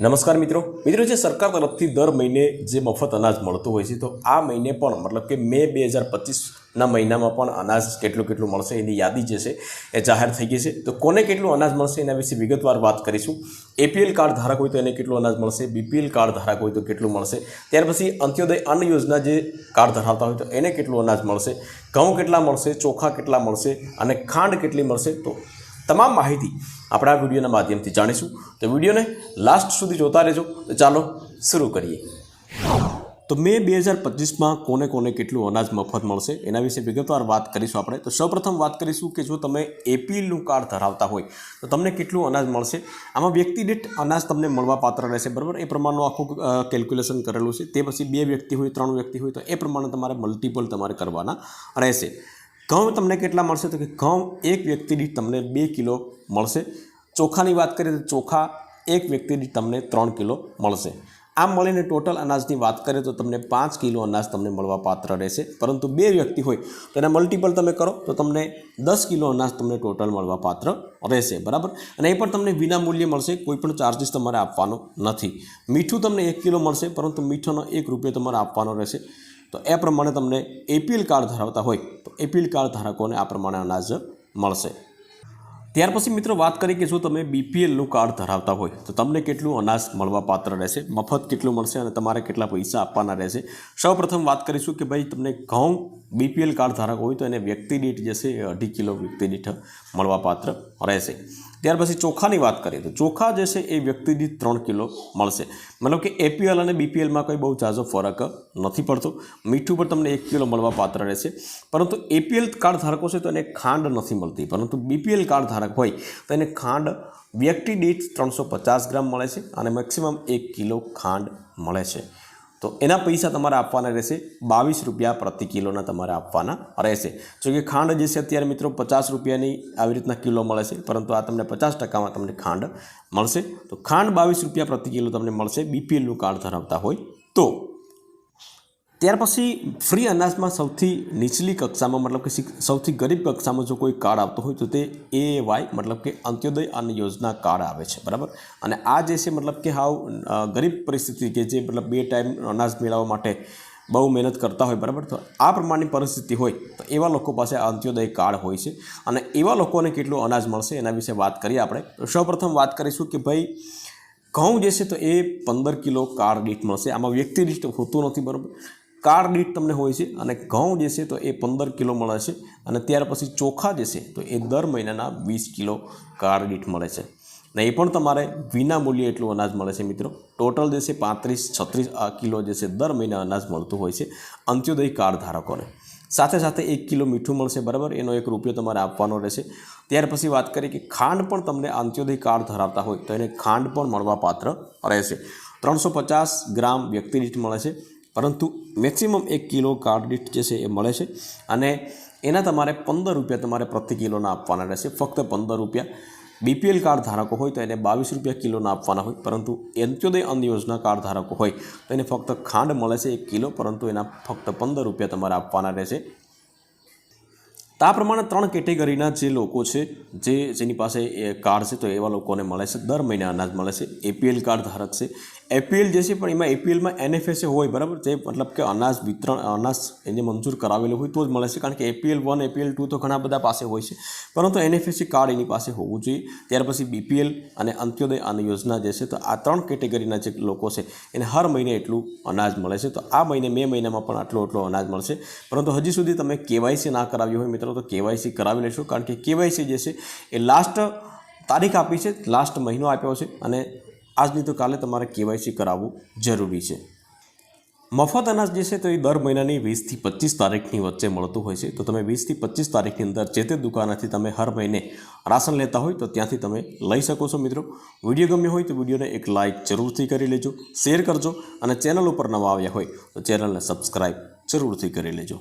નમસ્કાર મિત્રો. મિત્રો, જે સરકાર તરફથી દર મહિને જે મફત અનાજ મળતું હોય છે, તો આ મહિને પણ, મતલબ કે મે બે હજાર પચીસના મહિનામાં પણ અનાજ કેટલું કેટલું મળશે એની યાદી જે છે એ જાહેર થઈ ગઈ છે. તો કોને કેટલું અનાજ મળશે એના વિશે વિગતવાર વાત કરીશું. એપીએલ કાર્ડ ધારક હોય તો એને કેટલું અનાજ મળશે, બીપીએલ કાર્ડ ધારક હોય તો કેટલું મળશે, ત્યાર પછી અંત્યોદય અન્ન યોજના જે કાર્ડ ધરાવતા હોય તો એને કેટલું અનાજ મળશે, ઘઉં કેટલા મળશે, ચોખા કેટલા મળશે અને ખાંડ કેટલી મળશે, તો તમામ માહિતી આપણે વિડીયોના માધ્યમથી જાણીશું. તો વિડીયોને લાસ્ટ સુધી જોતા રહેજો. તો ચાલો શરૂ કરીએ. તો મે બે હજાર પચીસમાં કોને કોને કેટલું અનાજ મફત મળશે એના વિશે વિગતવાર વાત કરીશું આપણે. તો સૌપ્રથમ વાત કરીશું કે જો તમે એપીએલનું કાર્ડ ધરાવતા હોય, તો તમને કેટલું અનાજ મળશે? આમાં વ્યક્તિ દીઠ અનાજ તમને મળવા પાત્ર રહેશે, બરાબર? એ પ્રમાણનું આખું કેલ્ક્યુલેશન કરેલું છે. તે પછી બે વ્યક્તિ હોય, ત્રણ વ્યક્તિ હોય, તો એ પ્રમાણે તમારે મલ્ટિપલ તમારે કરવાના રહેશે. ઘઉં તમને કેટલા મળશે? તો કે ઘઉં એક વ્યક્તિ દીઠ તમને બે કિલો મળશે. ચોખાની વાત કરીએ તો ચોખા એક વ્યક્તિ દીઠ તમને ત્રણ કિલો મળશે. આમ મળીને ટોટલ અનાજની વાત કરીએ તો તમને પાંચ કિલો અનાજ તમને મળવા પાત્ર રહેશે. પરંતુ બે વ્યક્તિ હોય તો એના મલ્ટિપલ તમે કરો તો તમને દસ કિલો અનાજ તમને ટોટલ મળવા પાત્ર રહેશે. બરાબર? અને એ પણ તમને વિના મૂલ્યે મળશે. કોઈ પણ ચાર્જિસ તમારે આપવાનો નથી. મીઠું તમને એક કિલો મળશે, પરંતુ મીઠાનો એક રૂપિયો તમારે આપવાનો રહેશે. તો એ પ્રમાણે તમને એપીએલ કાર્ડ ધરાવતા હોય તો એપીએલ કાર્ડ ધારકોને આ પ્રમાણે અનાજ મળશે. ત્યાર પછી મિત્રો વાત કરીએ કે જો તમે બીપીએલનું કાર્ડ ધરાવતા હોય તો તમને કેટલું અનાજ મળવા પાત્ર રહેશે, મફત કેટલું મળશે અને તમારે કેટલા પૈસા આપવાના રહેશે? સૌપ્રથમ વાત કરીશું કે ભાઈ તમને ઘઉં બીપીએલ કાર્ડ ધારક હોય તો એને વ્યક્તિ દીઠ જે એ અઢી કિલો વ્યક્તિ દીઠ મળવાપાત્ર રહેશે. ત્યાર પછી ચોખાની વાત કરીએ તો ચોખા જે છે એ વ્યક્તિ દીઠ ત્રણ કિલો મળશે. મતલબ કે એપીએલ અને બીપીએલમાં કોઈ બહુ ઝાઝો ફરક નથી પડતો. મીઠું પણ તમને એક કિલો મળવા પાત્ર રહેશે. પરંતુ એપીએલ કાર્ડ ધારકો છે તો એને ખાંડ નથી મળતી. પરંતુ બીપીએલ કાર્ડ ધારક હોય તો એને ખાંડ વ્યક્તિ દીઠ ત્રણસો પચાસ ગ્રામ મળે છે અને મેક્સિમમ એક કિલો ખાંડ મળે છે. તો એના પૈસા તમારે આપવાના રહેશે, બાવીસ રૂપિયા પ્રતિ કિલોના તમારે આપવાના રહેશે. જો કે ખાંડ જે છે અત્યારે મિત્રો પચાસ રૂપિયાની આવી રીતના કિલો મળે છે, પરંતુ આ તમને પચાસ ટકામાં તમને ખાંડ મળશે. તો ખાંડ બાવીસ રૂપિયા પ્રતિ કિલો તમને મળશે, બીપીએલનું કાર્ડ ધરાવતા હોય તો. ત્યાર પછી ફ્રી અનાજમાં સૌથી નીચલી કક્ષામાં, મતલબ કે સૌથી ગરીબ કક્ષામાં જો કોઈ કાર્ડ આવતો હોય તો તે એ વાય મતલબ કે અંત્યોદય અન્ન યોજના કાર્ડ આવે છે, બરાબર? અને આ જે છે, મતલબ કે હાવ ગરીબ પરિસ્થિતિ કે જે, મતલબ બે ટાઈમ અનાજ મેળવવા માટે બહુ મહેનત કરતા હોય, બરાબર? તો આ પ્રમાણની પરિસ્થિતિ હોય તો એવા લોકો પાસે અંત્યોદય કાર્ડ હોય છે. અને એવા લોકોને કેટલું અનાજ મળશે એના વિશે વાત કરીએ આપણે. સૌપ્રથમ વાત કરીશું કે ભાઈ, ઘઉં જે છે તો એ પંદર કિલો કાર્ડ દીઠ મળશે. આમાં વ્યક્તિ દીઠ હોતું નથી, બરાબર? કાર્ડ દીઠ તમને હોય છે અને ઘઉં જે છે તો એ પંદર કિલો મળે છે અને ત્યાર પછી ચોખા જે છે તો એ દર મહિનાના વીસ કિલો કાર્ડ દીઠ મળે છે. ને એ પણ તમારે વિના મૂલ્યે એટલું અનાજ મળે છે મિત્રો. ટોટલ જે છે પાંત્રીસ, છત્રીસ કિલો જે છે દર મહિને અનાજ મળતું હોય છે અંત્યોદય કાર્ડ ધારકોને. સાથે સાથે એક કિલો મીઠું મળશે, બરાબર? એનો એક રૂપિયો તમારે આપવાનો રહેશે. ત્યાર પછી વાત કરીએ કે ખાંડ પણ તમને અંત્યોદય કાર્ડ ધરાવતા હોય તો એને ખાંડ પણ મળવા પાત્ર રહેશે. ત્રણસો પચાસ ગ્રામ વ્યક્તિ દીઠ મળે છે. પરંતુ મેક્સિમમ એક કિલો કાર્ડ દીઠ જે છે એ મળે છે અને એના તમારે પંદર રૂપિયા તમારે પ્રતિ કિલોના આપવાના રહેશે. ફક્ત પંદર રૂપિયા. બીપીએલ કાર્ડ ધારકો હોય તો એને બાવીસ રૂપિયા કિલોના આપવાના હોય, પરંતુ અંત્યોદય અન્ન યોજના કાર્ડ ધારકો હોય તો એને ફક્ત ખાંડ મળે છે એક કિલો, પરંતુ એના ફક્ત પંદર રૂપિયા તમારે આપવાના રહેશે. તો આ પ્રમાણે ત્રણ કેટેગરીના જે લોકો છે, જે જેની પાસે એ કાર્ડ છે તો એવા લોકોને મળે છે. દર મહિને અનાજ મળે છે. એપીએલ કાર્ડ ધારક છે. એપીએલ જે છે પણ એમાં એપીએલમાં એનએફએસએ હોય, બરાબર? જે મતલબ કે અનાજ વિતરણ, અનાજ એને મંજૂર કરાવેલું હોય, તો જ મળે છે. કારણ કે એપીએલ વન, એપીએલ ટુ તો ઘણા બધા પાસે હોય છે. પરંતુ એનએફએસસી કાર્ડ એની પાસે હોવું જોઈએ. ત્યાર પછી બીપીએલ અને અંત્યોદય અન્ન યોજના જે છે, તો આ ત્રણ કેટેગરીના જે લોકો છે, એને હર મહિને એટલું અનાજ મળે છે. તો આ મહિને, મે મહિનામાં પણ આટલો આટલો અનાજ મળશે પરંતુ હજી સુધી તમે કેવાયસી ના કરાવ્યું હોય મિત્રો, તો કેવાયસી કરાવી લેશો. કારણ કે કેવાયસી જે છે, એ લાસ્ટ તારીખ આપી છે લાસ્ટ મહિનો આપ્યો છે. અને આજની તો કાલે તમારે કેવાયસી કરાવવું જરૂરી છે. મફત અનાજ જે છે તો એ દર મહિનાની વીસથી પચીસ તારીખની વચ્ચે મળતું હોય છે. તો તમે વીસથી પચીસ તારીખની અંદર જે તે દુકાનેથી તમે હર મહિને રાશન લેતા હોય તો ત્યાંથી તમે લઈ શકો છો મિત્રો. વીડિયો ગમ્યો હોય તો વિડીયોને એક લાઇક જરૂરથી કરી લેજો, શેર કરજો અને ચેનલ ઉપર નવા આવ્યા હોય તો ચેનલને સબસ્ક્રાઈબ જરૂરથી કરી લેજો.